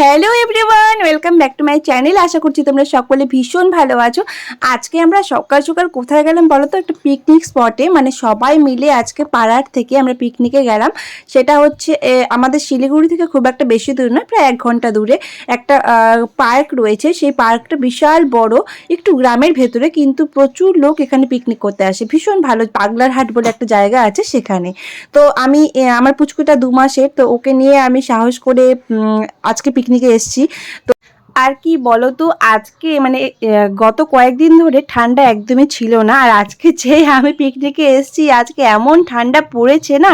Hello everyone welcome back to my channel আশা করছি তোমরা সকলে ভীষণ ভালো আছো। আজকে আমরা সকাল সকাল কোথায় গেলাম বলো তো একটা পিকনিক স্পটে মানে সবাই মিলে আজকে পাড়ার থেকে আমরা পিকনিকে গেলাম। সেটা হচ্ছে আমাদের শিলিগুড়ি থেকে খুব একটা বেশি দূর নয়, প্রায় এক ঘণ্টা দূরে। একটা পার্ক রয়েছে, সেই পার্কটা বিশাল বড়, একটু গ্রামের ভেতরে, কিন্তু প্রচুর লোক এখানে পিকনিক করতে আসে। ভীষণ ভালো পাগলার হাট বলে একটা জায়গা আছে সেখানে। তো আমি আমার পুচকুটা দু মাসের, তো ওকে নিয়ে আমি সাহস করে আজকে পিকনিকে এসেছি। তো আর কি বলো তো আজকে মানে গত কয়েকদিন ধরে ঠান্ডা একদমই ছিল না। আর আজকে যে আমি পিকনিকে এসেছি, আজকে এমন ঠান্ডা পড়েছে না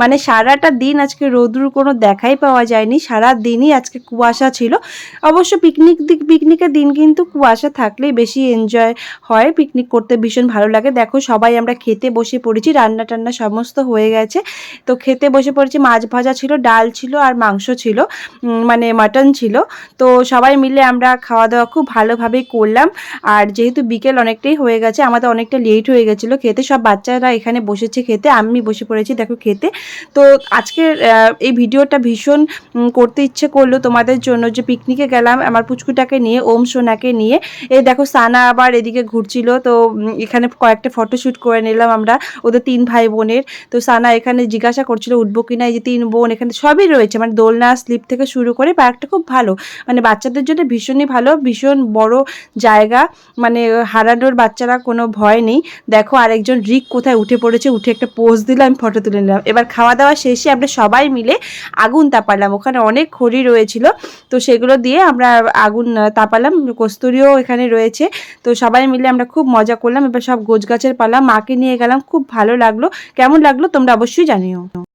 মানে সারাটা দিন আজকে রোদ্রুর কোনো দেখাই পাওয়া যায়নি। সারা দিনই আজকে কুয়াশা ছিল। অবশ্য পিকনিক দিক পিকনিকের দিন কিন্তু কুয়াশা থাকলেই বেশি এনজয় হয় পিকনিক করতে। ভীষণ ভালো লাগে। দেখো, সবাই আমরা খেতে বসে পড়েছি, রান্না টান্না সমস্ত হয়ে গেছে। তো খেতে বসে পড়েছি, মাছ ভাজা ছিল, ডাল ছিল, আর মাংস ছিল মানে মাটন ছিল। তো সবাই মিলে আমরা খাওয়া দাওয়া খুব ভালোভাবেই করলাম। আর যেহেতু বিকেল অনেকটাই হয়ে গেছে আমাদের অনেকটা লেট হয়ে গেছিল খেতে। সব বাচ্চারা এখানে বসেছে খেতে আমি বসে পড়েছি দেখো খেতে। তো আজকের আহ, এই ভিডিওটা ভীষণ করতে ইচ্ছে করল তোমাদের জন্য যে পিকনিকে গেলাম আমার পুচকুটাকে নিয়ে ওম সোনাকে নিয়ে। এই দেখো সানা আবার এদিকে ঘুরছিল তো এখানে কয়েকটা ফটোশ্যুট করে নিলাম আমরা ওদের তিন ভাই বোনের তো সানা এখানে জিজ্ঞাসা করছিল উঠবো কিনা? এই যে তিন বোন এখানে সবই রয়েছে মানে দোলনা স্লিপ থেকে শুরু করে পার্কটা খুব ভালো। মানে বাচ্চাদের জন্য ভীষণই ভালো, ভীষণ বড় জায়গা। মানে হারানোর বাচ্চারা কোনো ভয় নেই। দেখো আরেকজন রিক কোথায় উঠে পড়েছে, উঠে একটা পোজ দিলাম আমি ফটো তুলে নিলাম। এবার খাওয়া দাওয়া শেষে আমরা সবাই মিলে আগুন তাপালাম। ওখানে অনেক খড়ি রয়েছিল, তো সেগুলো দিয়ে আমরা আগুন তাপালাম। কস্তুরিও এখানে রয়েছে, তো সবাই মিলে আমরা খুব মজা করলাম। এবার সব গোছ গাছের পালা, মাকে নিয়ে গেলাম, খুব ভালো লাগল। কেমন লাগল তোমরা অবশ্যই জানিও।